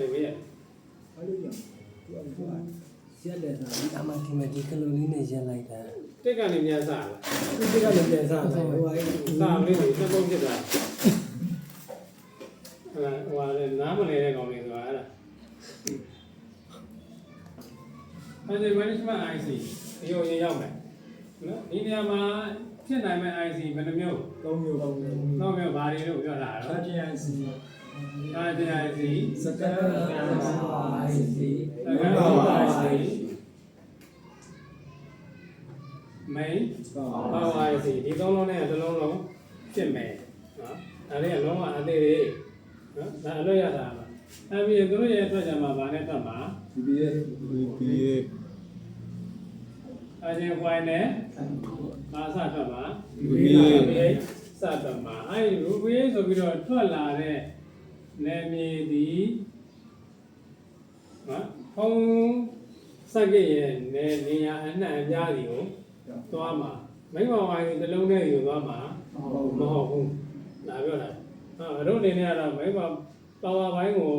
လေဘေးရအဲ့လိုကြောင့်သူကသူကရက်တယ်ဆိုဒီအမှဒီမှာဒီကလိုလေးနဲ့ရက်လိုက်တာတက်ကနေမြန်စားလားဒီကလည်းပြန်စားတယ်ဟိုအဲ့စားလေးကိုနှစ်ပုံဖြစ်တာဟဲ့ဟိုဟာလေနားမလဲတဲ့ကောင်လေးဆိုတာအဲ့ဒါအဲ့ဒီ management IC ဒီကိုရင်ရောက်မယ်နော်ဒီနေရာမှာဖြစ်နိုင်မဲ့ IC ဘယ်နှမျိုးသုံးမျိုးသုံးမျိုးတော့မျိုးဘာတွေလို့ပြောတာ ချာတော့ချင်စီအာဒီ IC စကတ်အိုင်စီအဲ့ဒါ IC main ပါ power IC ဒီသုံးလုံးနဲ့တစ်လုံးလုံးဖြစ်မယ်နော်ဒါလေးကလုံးဝအသေးသေးနော်ဒါအလို့ရတာပါအဲ့ပြီးသူတို့ရဲ့အတွက်ကြမှာဗာနဲ့ထွက်မှာဒီပြီးရဲ့ BA အချင်းခွိုင်းနဲ့မာစထွက်မှာ BA စထွက်မှာအဲ့ဒီရူပရေးဆိုပြီးတော့ထွက်လာတဲ့ နယ်မြေဒီနော်ဖုံးစက်ကရဲ့နေနေရာအနှံ့အပြားစီကိုသွားမှာမိမဝိုင်းတစ်လုံးနဲ့ယူသွားမှာဟုတ်မဟုတ်ဘူးဒါပြောတာဟာတို့အနေနဲ့ကတော့မိမပါဝါပိုင်းကို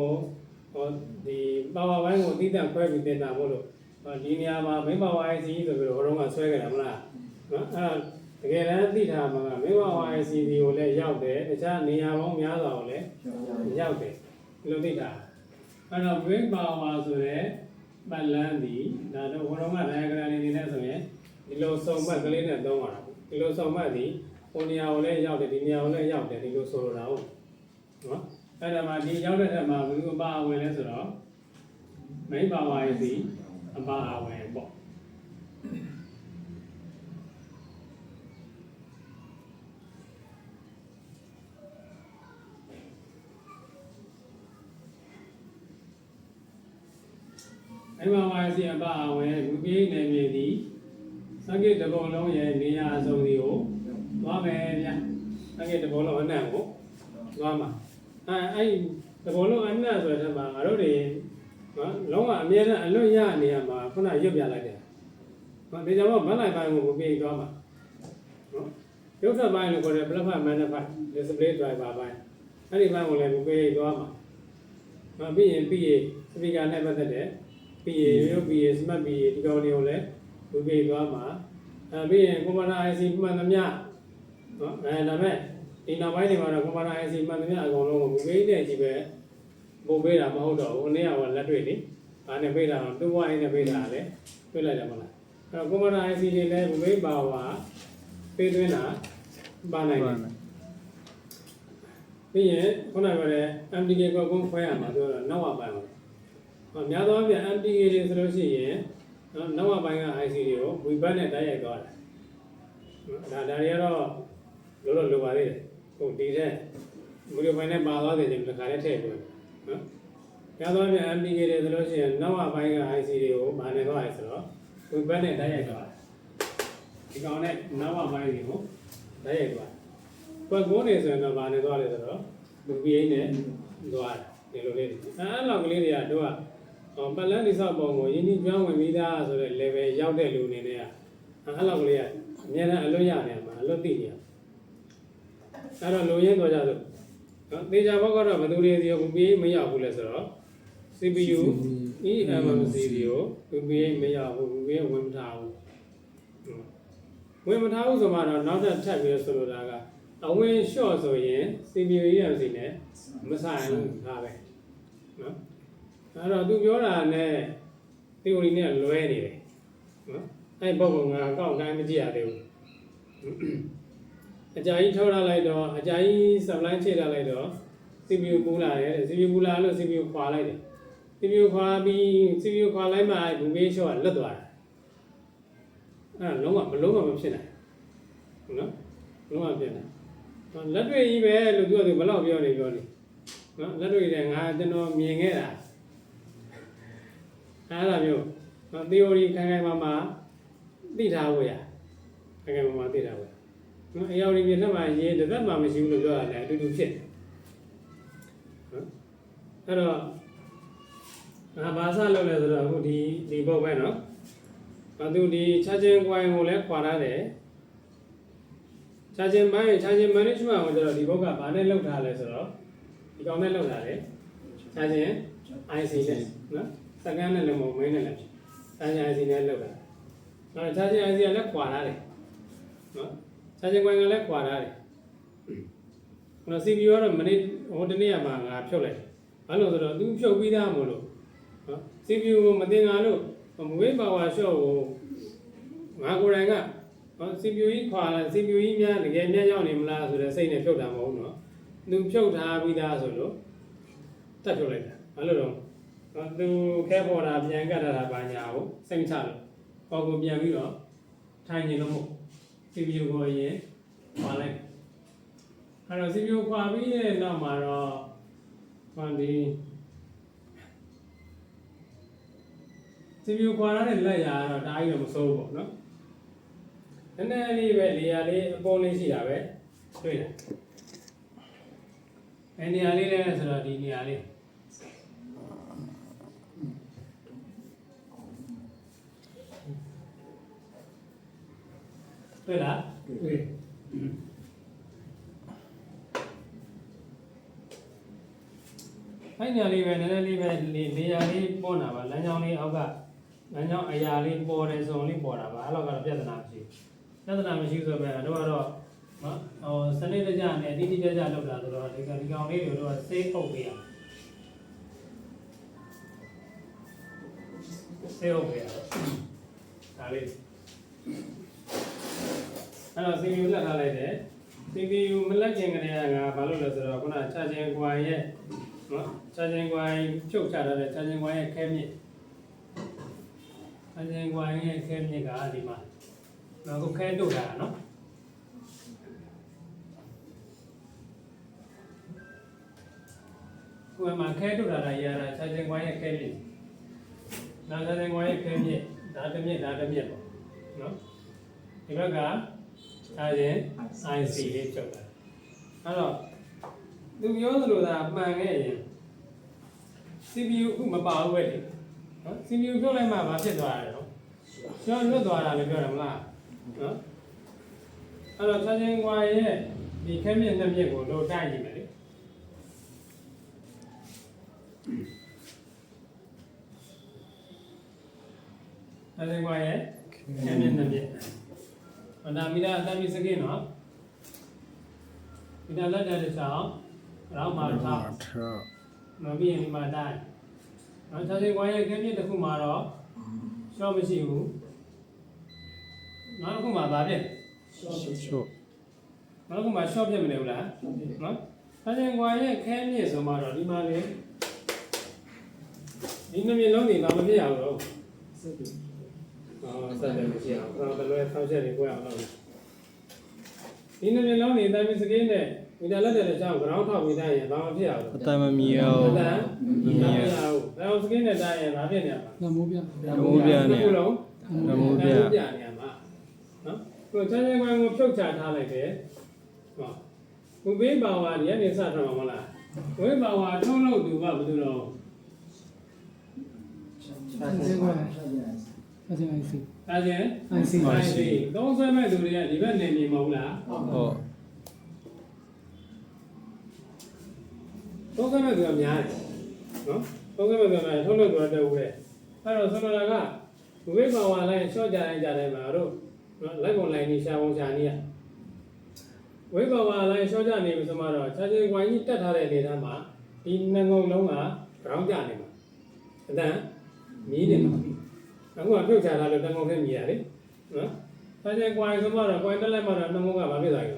ဟောဒီပါဝါပိုင်းကိုတိတက်ခွဲပြီးတင်တာမို့လို့ဟောဒီနေရာမှာမိမဝိုင်းစီဆိုပြီးတော့ဟိုတုန်းကဆွဲခဲ့တာမလားနော်အဲ့ဒါတ ကယ်တမ်းသိထားမှာကမိမဝိုင်းစီဒီကိုလည်းရောက်တယ်တခြားနေရာပေါင်းများစွာကိုလည်းရောက်တယ်ဒီလိုသိတာအဲ့တော့မိပါဝါဆိုတဲ့ပတ်လန်းဒီဒါတော့ဟိုတုန်းက diagram လေးနေနဲ့ဆိုရင်ဒီလိုစုံမှတ်ကလေးနဲ့သုံးရတာဒီလိုစုံမှတ်ဒီဟိုနေရာကိုလည်းရောက်တယ်ဒီနေရာကိုလည်းရောက်တယ်ဒီလိုဆိုလိုတာဟုတ်နော်အဲ့ဒါမှဒီရောက်တဲ့ထက်မှာဘယ်လိုအပါအဝင်လဲဆိုတော့မိဘဝရဲ့စီအပါအဝင် ပေါ့မိဘဝရဲ့စီအပါအဝင်လူပြေးနေမြေသည်စက္ကိတပုံလုံးရဲ့နေရာအစုံဒီကိုသွားမယ်ဗျ။အဲ့ဒီတဘောလုံးအနံ့ကိုသွားမှာ။အဲအဲ့ဒီတဘောလုံးအနံ့ဆိုတဲ့မှာငါတို့တွေနော်လုံးဝအမြဲတမ်းအလွတ်ရနေရမှာခုနရွတ်ပြလိုက်တယ်။ဟောဒီကြောင့်မန်လိုက်ပိုင်းကိုပြေးသွားမှာ။နော်ရုပ်သက်ပိုင်းလို့ခေါ်တဲ့ platform management display driver ပိုင်းအဲ့ဒီပိုင်းကိုလည်းပြေးသွားမှာ။မပြီးရင် PA speaker နဲ့ပတ်သက်တဲ့ PA ရုပ် PA smart PA ဒီကောင်တွေကိုလည်းပြေးသွားမှာ။အဲပြီးရင် computer IC မှန်သမျှနော်အဲဒါမဲ့ဒီနောက်ပိုင်းတွေမှာတော့ကွန်ပျူတာ IC မှန်သမျှအကုန်လုံးကိုမပေးတဲ့ကြီးပဲပို့ပေးတာမဟုတ်တော့ဘူး။နေ့ကလက်တွေ့လေ။အားနဲ့ပေးတာတော့တူဝိုင်းနဲ့ပေးတာလည်းတွေ့လိုက်တယ်မလား။အဲတော့ကွန်ပျူတာ IC တွေလည်းမပေးပါဝါပေးသွင်းတာပါနိုင်တယ်။ပြီးရင်ခုနကပြောတဲ့ MTK ကိုကုန်းခွဲရမှာဆိုတော့နောက်ဝပိုင်းပါ။ ဟောများသောအားဖြင့် MTK တွေဆိုလို့ရှိရင်နော်နောက်ဝပိုင်းက IC တွေကိုဝီဘတ်နဲ့တိုက်ရိုက်သွားတယ်။ဒါဒါတွေကတော့လို့တော့လိုပါသေးတယ်ဟုတ်ဒီတဲ့မူရပိုင်းနဲ့ပါသွားတယ်ဒီတစ်ခါလေးထည့်ပြောနော်ကြားသွားပြန် MPK တွေဆိုလို့ရှိရင်နောက်အပိုင်းက IC တွေကိုမာနေသွားရဆိုတော့ဝဘက်နဲ့တိုက်ရိုက်သွားတယ်ဒီကောင်နဲ့နောက်အပိုင်းတွေကိုတိုက်ရိုက်သွားပတ်ကုန်းနေဆိုရင်တော့မာနေသွားတယ်ဆိုတော့ VPA နဲ့သွားတယ်ဒီလိုလေးအဲလောက်ကလေးတွေကတို့ကဟော ပတ်လန်းဒီဆောက်ပုံကိုယင်းဒီကျွမ်းဝင်ပြီးသားဆိုတဲ့ level ရောက်တဲ့လူအနေနဲ့ကအဲလောက်ကလေးကအများနဲ့အလွတ်ရနေမှာအလွတ်သိနေရအဲ့တော့လိုရင်းတော့ကြဆိုနော်သေချာဘောကတော့ဘယ်သူတွေစီကိုပြေးမရဘူးလဲဆိုတော့ CPU eMMC တွေကိုပြေးမရဘူးပြေးဝင်မထားဘူးဝင်မထားဘူးဆိုမှတော့နောက်ထပ်ထပ်ပြီးဆိုလိုတာကအဝင် short ဆိုရင် CPU eMMC နဲ့မဆိုင်ဘူးဒါပဲနော် အဲ့တော့သူပြောတာနဲ့ theory နဲ့လွဲနေတယ်နော်အဲ့ပုံကငါအကောင့်တိုင်းမကြည့်ရသေးဘူးအကြာကြီးထောက်ထားလိုက်တော့အကြာကြီး supply ချိန်ထားလိုက်တော့ CPU ပူလာတယ် CPU ပူလာလို့ CPU ခွာလိုက်တယ် CPU ခွာပြီး CPU ခွာလိုက်မှဘူမေးရှော့ကလွတ်သွားတာအဲ့ဒါလုံးဝမလုံးဝမဖြစ်နိုင်ဘူးနော်လုံးဝဖြစ်နိုင်လက်တွေ့ကြီးပဲလို့ပြောတယ်ဘယ်တော့ပြောနေပြောနေနော်လက်တွေ့တဲ့ငါကျွန်တော်မြင်ခဲ့တာ အဲ့ဒါမျိုးနော် theory ခိုင်ခိုင်မာမာသိထားဖို့ရခိုင်ခိုင်မာမာသိထားဖို့နော်အယောဒီပြထက်မှရေးတစ်သက်မှမရှိဘူးလို့ပြောတာလည်းအတူတူဖြစ်တယ်နော်အဲ့တော့ငါဘာသာလုပ်လဲဆိုတော့အခုဒီဒီပုတ်ပဲနော်ဘာသူဒီ charging coin ကိုလည်းခွာထားတယ် charging ဘိုင်း charging management ကိုကျတော့ဒီဘုတ်ကဘာနဲ့လောက်ထားလဲဆိုတော့ဒီကောင်နဲ့လောက်ထားတယ် charging IC နဲ့နော် စကန်နဲ့လည်းမဟုတ်မင်းနဲ့လည်းချာချင် IC နဲ့လောက်တာနော်ချာချင် IC ကလည်းခွာထားတယ်နော်ချာချင်ကွန်ကလည်းခွာထားတယ်နော် CPU ကတော့မနေ့ဟိုတနေ့ကမှငါဖြုတ်လိုက်ဘာလို့ဆိုတော့သူဖြုတ်ပြီးသားမို့လို့နော် CPU ကိုမတင်ငါလို့မဝေးပါဝါရှော့ကိုငါကိုယ်တိုင်ကနော် CPU ကြီးခွာလာ CPU ကြီးများတကယ်များရောက်နေမလားဆိုတဲ့စိတ်နဲ့ဖြုတ်တာမဟုတ်ဘူးနော်သူဖြုတ်ထားပြီးသားဆိုလို့တက်ဖြုတ်လိုက်တာဘာလို့တော့ နော်သူခဲပေါ်တာပြန်ကတ်တာဘာညာကိုစိတ်မချလို့ပေါ်ကိုပြန်ပြီးတော့ထိုင်နေလို့မဟုတ် CPU ကိုအရင်ခွာလိုက်အဲ့တော့ CPU ခွာပြီးတဲ့နောက်မှာတော့ဟောဒီ CPU ခွာရတဲ့လက်ရာကတော့ဒါကြီးတော့မစိုးဘူးပေါ့နော်နည်းနည်းလေးပဲနေရာလေးအပေါ်လေးရှိတာပဲတွေ့တယ်အဲနေရာလေးလဲဆိုတော့ဒီနေရာလေး တွေ့လားတွေ့အဲ့နေရာလေးပဲနည်းနည်းလေးပဲနေနေရာလေးပေါ်တာပါလမ်းကြောင်းလေးအောက်ကလမ်းကြောင်းအရာလေးပေါ်တယ်ဆိုရင်လေးပေါ်တာပါအဲ့လောက်ကတော့ပြဿနာမရှိဘူးပြဿနာမရှိဘူးဆိုပေမဲ့တော့ကတော့နော်ဟိုစနစ်တကျနဲ့အတိအကျကျလောက်တာဆိုတော့ဒီကဒီကောင်လေးတွေတော့စေးပုတ်ပေးရစေးပုတ်ပေးရဒါလေး အဲ့တော့ CPU လက်ထားလိုက်တယ် CPU မလက်ကျင်ကလေးကငါဘာလို့လဲဆိုတော့ခုန charging coil ရဲ့နော် charging coil ဖြုတ်ချထားတဲ့ charging coil ရဲ့ခဲမြစ် charging coil ရဲ့ခဲမြစ်ကဒီမှာနော်ခုခဲတုတ်တာနော်ခုမှခဲတုတ်တာရတာ charging coil ရဲ့ခဲမြစ်နောက် charging coil ရဲ့ခဲမြစ်ဒါတစ်မြစ်ဒါတစ်မြစ်ပေါ့နော်ဒီဘက်က charging IC လေးဖြုတ်တာအဲ့တော့သူပြောသလိုသာမှန်ခဲ့ရင် CPU အခုမပါဘူးပဲလေနော် CPU ဖြုတ်လိုက်မှဘာဖြစ်သွားရလဲနော်ကျွန်တော်လွတ်သွားတာလည်းပြောတယ်မလားနော်အဲ့တော့ charging wire ရဲ့ဒီခဲမြင့်နှစ်မြင့်ကိုလို့တိုက်ကြည့်မယ်လေ။ charging wire ရဲ့ခဲမြင့်နှစ်မြင့် အနာမီတာအတမီစကင်းနော်မီတာလက်တဲ့ချောင်းရောင်းမှာထားနော်ပြီးရင်ဒီမှာတိုင်းနော်ခြားချင်းဝိုင်းရဲ့ခင်းပြတစ်ခုမှာတော့ရှော့မရှိဘူးနောက်တစ်ခုမှာဗာပြည့်ရှော့နောက်တစ်ခုမှာရှော့ပြည့်မနေဘူးလားနော်ခြားချင်းဝိုင်းရဲ့ခင်းပြဆိုမှတော့ဒီမှာလေဒီနှစ်မြင်လုံးနေဘာမဖြစ်ရဘူးတော့စက်တယ် အော်ဆက်တယ်မရှိအောင်ကျွန်တော်တလွဲဆောက်ချက်တွေကိုရအောင်လုပ်ဒီနှစ်မြင်လုံးနေတိုင်းစကင်းနဲ့မီတာလက်တဲ့ချောင်း ground ထောက်ပြီးတိုင်းရင်ဘာမဖြစ်ရဘူးအတမ်းမမီရောအတန်မမြင်ရဘူး။ဒါအောင်စကင်းနဲ့တိုင်းရင်ဘာဖြစ်နေရမှာလမိုးပြလမိုးပြနေခုလုံးလမိုးပြလမိုးပြနေရမှာနော်။ကိုချမ်းချမ်းကွန်းကိုဖြုတ်ချထားလိုက်တယ်။ဟော။ဘုဘေးပါဝါဒီကနေစထားမှာမလား။ဝိပါဝါထုံးလို့သူကဘာလို့လဲအဲ့ဒီကွာ အဲ့ဒီ IC ။ဒါချင်း IC အိုင်စီသုံးဆွဲမဲ့သူတွေကဒီဘက်နေနေမဟုတ်လားဟုတ်။သုံးဆွဲမဲ့သူကများတယ်။နော်။သုံးဆွဲမဲ့သူကများထုံးလို့သူကတက်ဦးတယ်။အဲ့တော့ဆိုလိုတာကဘုဘေးပါဝါလိုက်ရှော့ကြတိုင်းကြတိုင်းမှာတို့နော်လိုက်ပုံလိုက်နေရှာပုံရှာနေရ။ဝိဘဝလိုင်းရှော့ကြနေပြီဆိုမှတော့ခြားချင်းဝိုင်းကြီးတက်ထားတဲ့အနေအထားမှာဒီနှငုံလုံးက ground ကြနေမှာအတန်မီးနေမှာ အခုကပြုတ်ချလာလို့နှငုံနဲ့မြည်ရလေနော်ခြားချင်းဝိုင်းဆိုမှတော့ဝိုင်းတက်လိုက်မှတော့နှငုံကဘာဖြစ်သွားလဲ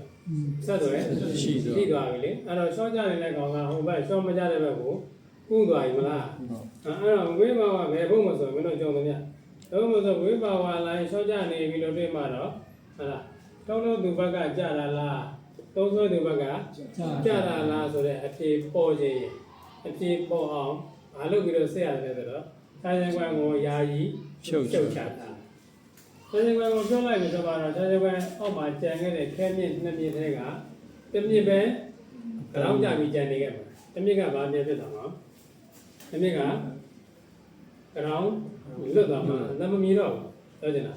ဆက်သွယ်ရှိသွားပြီလေအဲ့တော့ရှော့ကြနေတဲ့ကောင်ကဟိုဘက်ရှော့မကြတဲ့ဘက်ကိုကူးသွားပြီမလားအဲ့တော့ဝိဘဝဘယ်ဖို့မဆိုမင်းတို့ကြုံသမျှတော့မဆိုဝိဘဝလိုင်းရှော့ကြနေပြီလို့တွေ့မှတော့ဟုတ်လားတုံးတော့သူဘက်ကကြတာလားသုံးဆွဲသူဘက်ကကြတာလားဆိုတဲ့အဖြေပေါ်ခြင်းအဖြေပေါ်အောင်မလုပ်ပြီးတော့ဆက်ရတယ်ဆိုတော့စာရင်ကွန်ကိုယာယီ ဖြုတ်ချချုပ်ချတာစာရင်ကွန်ကိုပြောလိုက်ပြီဆိုတော့စာရင်ကွန်အောက်မှာကြံခဲ့တဲ့ခဲမြင့်နှစ်မြင့်ထဲကတစ်မြင့်ပဲကြောင်းကြပြီးကြံနေခဲ့မှာတစ်မြင့်ကဘာမြင့်ဖြစ်တာမလဲတစ်မြင့်ကကြောင်းလွတ်သွားမှာသမမီတော့ပြောချင်တာ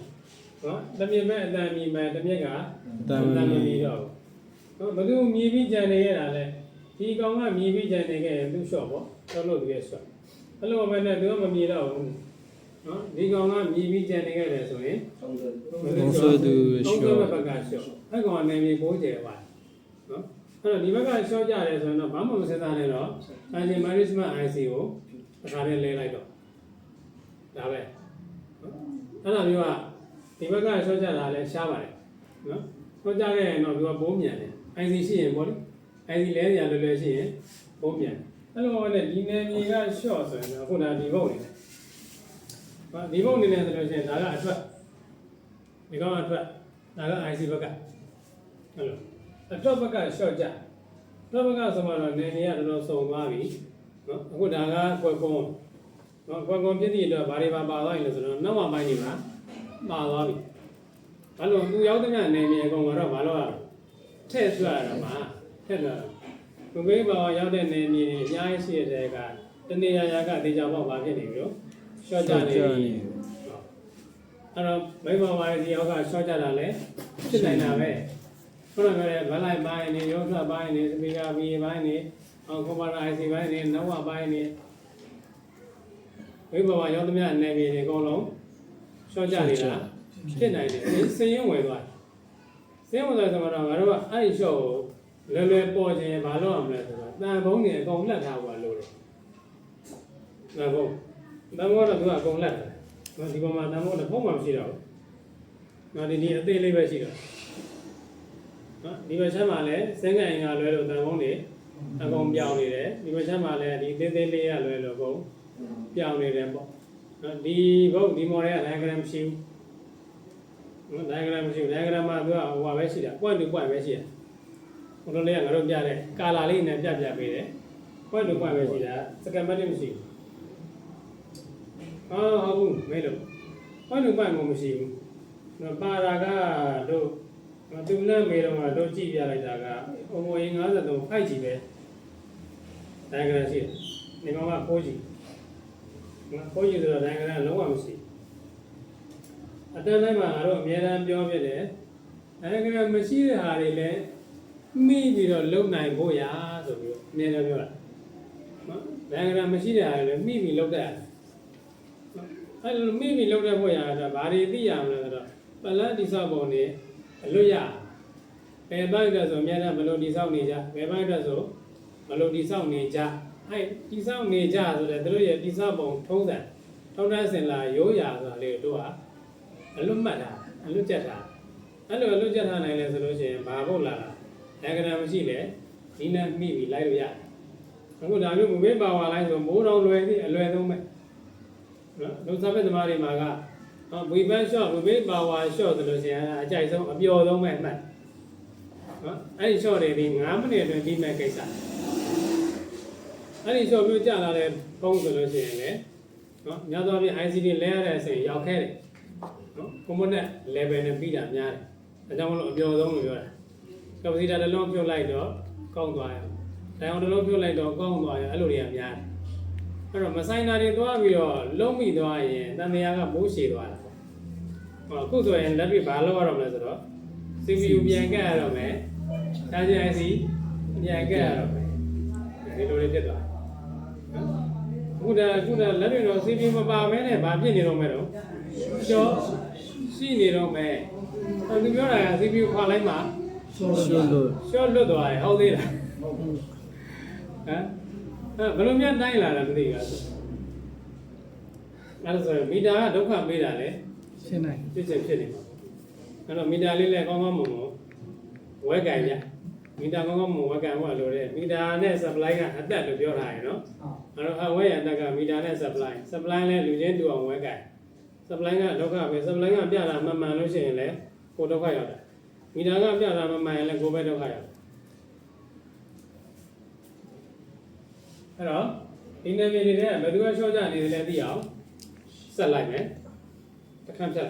နော်တစ်မြင့်ပဲအတန်မီမယ်တစ်မြင့်ကအတမ်းမမီမီတော့ဘယ်သူမြည်ပြီးကြံနေရတာလဲဒီကောင်ကမြည်ပြီးကြံနေခဲ့ရင်သူ့လျှော့ပေါ့တော့လို့သူရဲ့လျှော့အဲ့လိုပဲနဲ့သူကမမြည်တော့ဘူး နော်ဒီကောင်ကမြည်ပြီးကြံနေခဲ့တယ်ဆိုရင်သုံးတယ်သုံးဆွဲသူလျှော့သုံးဆွဲဘက်ကလျှော့အဲ့ကောင်ကနေမြေပိုးကျယ်ပါနော်အဲ့တော့ဒီဘက်ကလျှော့ကြတယ်ဆိုရင်တော့ဘာမှမစဉ်းစားနဲ့တော့ engine management IC ကိုတစ်ခါတည်းလဲလိုက်တော့ဒါပဲနော်အဲ့ဒါမျိုးကဒီဘက်ကလျှော့ကြတာလည်းရှားပါတယ်နော်လျှော့ကြခဲ့ရင်တော့သူကပိုးမြန်တယ် IC ရှိရင်ပေါ့လေ IC လဲရလွယ်လွယ်ရှိရင်ပိုးမြန်တယ်အဲ့လိုနဲ့ဒီနယ်မြေက short ဆိုရင်တော့ခုနကဒီဘုတ်နေတယ်။ဟာ ဒီဘုတ်နေတယ်ဆိုလို့ရှိရင်ဒါကအထွက်ဒီကောင်ကအထွက်ဒါက IC ဘက်ကအဲ့လိုအထွက်ဘက်က short ကြအထွက်ဘက်ကဆိုမှတော့နယ်မြေကတော်တော်စုံသွားပြီနော်အခုဒါကကွက်ကုန်းနော်ကွက်ကုန်းပြည့်တည်တော့ဘာတွေပါပါသွားရင်လို့ဆိုတော့နောက်မှပိုင်းနေမှာပါသွားပြီဘာလို့သူရောက်တဲ့နယ်မြေအကုန်ကတော့ဘာလို့ရထည့်ဆွရတာမှာထည့်လာဘုံဘေးပါရောက်တဲ့နယ်မြေတွေအများကြီးရှိတဲ့ကတနေရာရာကဒေချာပေါက်ပါဖြစ်နေပြီလို့ short ကြနေပြီအဲ့တော့မိဘဝါရီဒီအောက်ကရှော့ကြတာလည်းဖြစ်နိုင်တာပဲခုနကလည်းဗလိုက်ပိုင်းနေရုပ်ထွက်ပိုင်းနေစပီကာဘီပိုင်းနေအောင်ကွန်ပျူတာ IC ပိုင်းနေနဝပိုင်းနေမိဘဝရောက်သမျှအနေမြေတွေအကုန်လုံးရှော့ကြနေတာဖြစ်နိုင်တယ်စင်းရင်ဝင်သွားစင်းဝင်သွားဆိုတော့ငါတို့ကအဲ့ဒီရှော့ကိုလွယ်လွယ်ပေါ်ခြင်းဘာလို့အောင်မလဲဆိုတော့တန်ဖုံးနေအကုန်လက်ထားဖို့လိုတယ်တန်ဖုံး တန်ဖုံးတော့သူကအကုန်လက်တယ်နော်ဒီပေါ်မှာတန်ဖိုးတစ်ဖုံးမှမရှိတော့ဘူး။နော်ဒီဒီအသေးလေးပဲရှိတော့။နော်ဒီဘက်ချက်မှာလည်းစင်ကန်ကလွဲလို့တန်ဖုံးတွေအကုန်ပြောင်းနေတယ်။ဒီဘက်ချက်မှာလည်းဒီသေးသေးလေးကလွဲလို့အကုန်ပြောင်းနေတယ်ပေါ့။နော်ဒီဘုတ်ဒီ model က diagram မရှိဘူး။နော် diagram မရှိဘူး diagram မှာသူကဟိုပါပဲရှိတာ point to point ပဲရှိတာ။ဟိုလိုလေးကငါတို့ပြတဲ့ color လေးနဲ့ပြပြပေးတယ်။ point to point ပဲရှိတာ schematic မရှိဘူး။ ဟာဟုတ်ဘူးမဲလို့ဘာလို့ပိုင်မမရှိဘူးနော်ပါရာကတို့သူနဲ့မေတော့ကတို့ကြည့်ပြလိုက်တာကဟိုဟိုရင်53ဖိုက်ကြီးပဲဒိုင်ဂရမ်ရှိတယ်ဒီမှာက4ကြီးနော်4ကြီးဆိုတော့ဒိုင်ဂရမ်လုံးဝမရှိအတန်းတိုင်းမှာငါတို့အများအားပြောပြတယ်ဒိုင်ဂရမ်မရှိတဲ့ဟာတွေလည်းမိပြီးတော့လုံနိုင်ဖို့ရာဆိုပြီးတော့အများအားပြောတာနော်ဒိုင်ဂရမ်မရှိတဲ့ဟာတွေလည်းမိပြီးလုံတတ်ရတယ် အဲ့လိုမိမိလောက်တဲ့ဖို့ရတာဘာတွေသိရမလဲဆိုတော့ပလတ်တိဆောက်ပုံနေအလွတ်ရဘယ်ဘက်အတွက်ဆိုအများနဲ့မလို့တိဆောက်နေကြဘယ်ဘက်အတွက်ဆိုမလို့တိဆောက်နေကြအဲ့တိဆောက်နေကြဆိုတဲ့တို့ရဲ့တိဆောက်ပုံထုံးစံထုံးတမ်းစင်လာရိုးရာဆိုတာလေးတို့ကအလွတ်မှတ်တာအလွတ်ကြက်တာအဲ့လိုအလွတ်ကြက်ထားနိုင်လဲဆိုလို့ရှိရင်ဘာဖို့လာတာလက္ခဏာမရှိလေဒီနဲ့မိပြီးလိုက်လို့ရတယ်အခုဒါမျိုးမဝေးပါဝါလိုက်ဆိုမိုးတော်လွယ်သည်အလွယ်ဆုံးပဲ နော်လူစားမဲ့သမားတွေမှာကဟောဝီဘန်ရှော့ဝီဘေးပါဝါရှော့ဆိုလို့ရှိရင်အကြိုက်ဆုံးအပျော်ဆုံးပဲအမှတ်နော်အဲ့ဒီရှော့တွေဒီ9မိနစ်အတွင်းပြီးမဲ့ကိစ္စအဲ့ဒီရှော့ပြကြလာတဲ့ဖုန်းဆိုလို့ရှိရင်လည်းနော်ညသောအပြင် ICD လဲရတဲ့အချိန်ရောက်ခဲ့တယ်နော်ကွန်ပိုနက် level နဲ့ပြီးတာများတယ်ဒါကြောင့်မလို့အပျော်ဆုံးလို့ပြောတာကပစီတာတစ်လုံးပြုတ်လိုက်တော့ကောင်းသွားရအောင်တိုင်အောင်တစ်လုံးပြုတ်လိုက်တော့ကောင်းသွားရအဲ့လိုတွေကများတယ် အဲ့တော့မဆိုင်တာတွေသွားပြီးတော့လုံးမိသွားရင်တန်တရားကမိုးရှည်သွားတာပေါ့။ဟောအခုဆိုရင်လက်တွေ့ဘာလုပ်ရတော့မလဲဆိုတော့ CPU ပြန်ကတ်ရတော့မယ်။ charger IC ပြန်ကတ်ရတော့မယ်။ဒီလိုလေးဖြစ်သွားတယ်။နော်အခုဒါအခုဒါလက်တွေ့တော့ CPU မပါမဲနဲ့ဘာဖြစ်နေတော့မဲတော့ရှော့ရှိနေတော့မဲ။ဟိုသူပြောတာက CPU ခွာလိုက်မှရှော့ရှော့လို့ရှော့လွတ်သွားတယ်ဟုတ်သေးလား။ဟမ် အဲ့ဘယ်လိုများတိုင်းလာတာမသိဘူးအဲ့ဒါအဲ့ဒါဆိုရင်မီတာကဒုက္ခပေးတာလေရှင်းနိုင်ဖြစ်ချက်ဖြစ်နေမှာပေါ့အဲ့တော့မီတာလေးလည်းကောင်းကောင်းမွန်မွန်ဝဲကန်ကြမီတာကောင်းကောင်းမွန်ဝဲကန်ဖို့လိုတယ်မီတာနဲ့ supply ကအသက်လို့ပြောထားရယ်နော်အဲ့တော့အဝဲရအသက်ကမီတာနဲ့ supply supply လည်းလူချင်းတူအောင်ဝဲကန် supply ကဒုက္ခပဲ supply ကပြတာမမှန်လို့ရှိရင်လည်းကိုဒုက္ခရောက်တယ်မီတာကပြတာမမှန်ရင်လည်းကိုပဲဒုက္ခရောက်တယ် အဲ့တော့ဒီနေမြေတွေကဘယ်သူကရှော့ကြနေတယ်လဲသိအောင်ဆက်လိုက်မယ်တစ်ခါဖြတ်